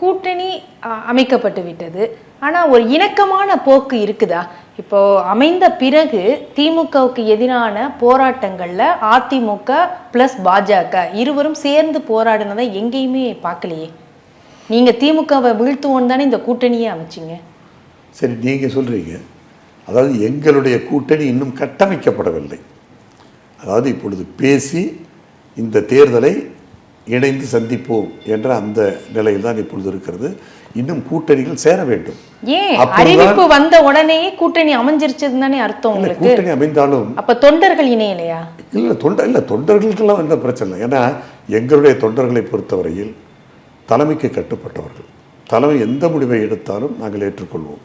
கூட்டணி அமைக்கப்பட்டு விட்டது. ஆனால் ஒரு இணக்கமான போக்கு இருக்குதா? இப்போ அமைந்த பிறகு திமுகவுக்கு எதிரான போராட்டங்களில் அதிமுக பிளஸ் பாஜக இருவரும் சேர்ந்து போராடினதை எங்கேயுமே பார்க்கலையே. நீங்கள் திமுகவை வீழ்த்துவோன்னு தானே இந்த கூட்டணியே அமைச்சிங்க? சரி நீங்கள் சொல்கிறீங்க அதாவது எங்களுடைய கூட்டணி இன்னும் கட்டமைக்கப்படவில்லை. அதாவது இப்பொழுது பேசி இந்த தேர்தலை இணைந்து சந்திப்போம் என்ற அந்த நிலையில் தான் இப்பொழுது இருக்கிறது. இன்னும் கூட்டணிகள் சேர வேண்டும். ஏன்? அறிவிப்பு வந்த உடனேயே கூட்டணி அமைஞ்சிருச்சதுன்னு தானே அர்த்தம் கூட்டணி அமைந்தாலும் அப்ப தொண்டர்கள் இணையலையா இல்லை தொண்டர் இல்லை தொண்டர்களுக்கெல்லாம் எந்த பிரச்சனை ஏன்னா எங்களுடைய தொண்டர்களை பொறுத்தவரையில் தலைமைக்கு கட்டுப்பட்டவர்கள். தலைமை எந்த முடிவை எடுத்தாலும் நாங்கள் ஏற்றுக்கொள்வோம்.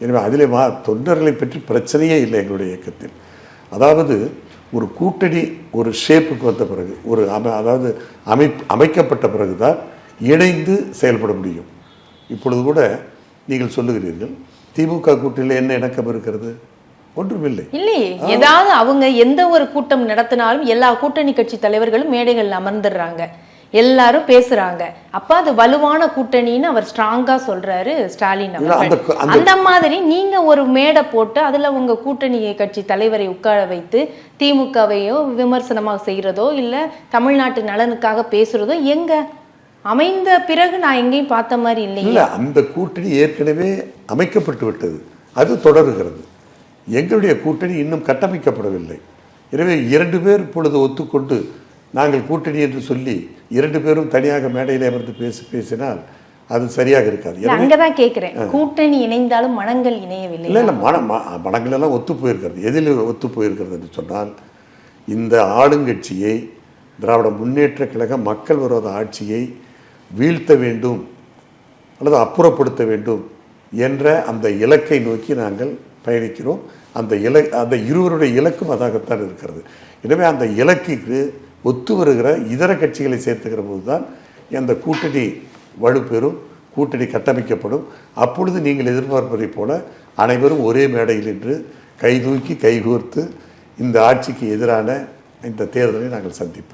எனவே அதிலே மா தொண்டர்களை பற்றி பிரச்சனையே இல்லை எங்களுடைய இயக்கத்தில். அதாவது ஒரு கூட்டணி ஒரு ஷேப்புக்கு வந்த பிறகு ஒரு அமை அதாவது அமை அமைக்கப்பட்ட பிறகுதான் இணைந்து செயல்பட முடியும். இப்பொழுது கூட நீங்கள் சொல்லுகிறீர்கள் திமுக கூட்டணியில் என்ன இணக்கம் இருக்கிறது? ஒன்றுமில்லை. இல்லையே. ஏதாவது அவங்க எந்த ஒரு கூட்டம் நடத்தினாலும் எல்லா கூட்டணி கட்சி தலைவர்களும் மேடைகள்ல அமர்ந்துடுறாங்க. எல்லாரும் பேசுறாங்க. அப்ப அது வலுவான கூட்டணின்னு அவர் ஸ்ட்ராங்கா சொல்றாரு ஸ்டாலின் அந்த மாதிரி நீங்க ஒரு மேடை போட்டு அதுல உங்க கூட்டணி கட்சி தலைவரை உட்கார வைத்து திமுகவையோ விமர்சனமா செய்யறதோ இல்ல தமிழ்நாட்டு நலனுக்காக பேசுறதோ எங்க? அமைந்த பிறகு நான் எங்கேயும் பார்த்த மாதிரி இல்லை அந்த கூட்டணி ஏற்கனவே அமைக்கப்பட்டு விட்டது. அது தொடருகிறது. எங்களுடைய கூட்டணி இன்னும் கட்டமைக்கப்படவில்லை. எனவே இரண்டு பேர் இப்பொழுது ஒத்துக்கொண்டு நாங்கள் கூட்டணி என்று சொல்லி இரண்டு பேரும் தனியாக மேடையில் அமர்ந்து பேசி பேசினால் அது சரியாக இருக்காது. அங்கதான் கேக்குறேன். கூட்டணி இணைந்தாலும் மனங்கள் இணையவில்லை. இல்லை இல்லை மன மனங்கள் எல்லாம் ஒத்து போயிருக்கிறது. எதில் ஒத்து போயிருக்கிறது என்று சொன்னால் இந்த ஆளுங்கட்சியை திராவிட முன்னேற்ற கழக மக்கள் விரோத ஆட்சியை வீழ்த்த வேண்டும் அல்லது அப்புறப்படுத்த வேண்டும் என்ற அந்த இலக்கை நோக்கி நாங்கள் பயணிக்கிறோம். அந்த இல அந்த இருவருடைய இலக்கும் அதாகத்தான் இருக்கிறது. எனவே அந்த இலக்குக்கு ஒத்து வருகிற இதர கட்சிகளை சேர்த்துக்கிற போது தான் அந்த கூட்டணி வலுப்பெறும் கூட்டணி கட்டமைக்கப்படும். அப்பொழுது நீங்கள் எதிர்பார்ப்பதைப் போல அனைவரும் ஒரே மேடையில் நின்று கைதூக்கி கைகோர்த்து இந்த ஆட்சிக்கு எதிரான இந்த தேர்தலை நாங்கள் சந்திப்போம்.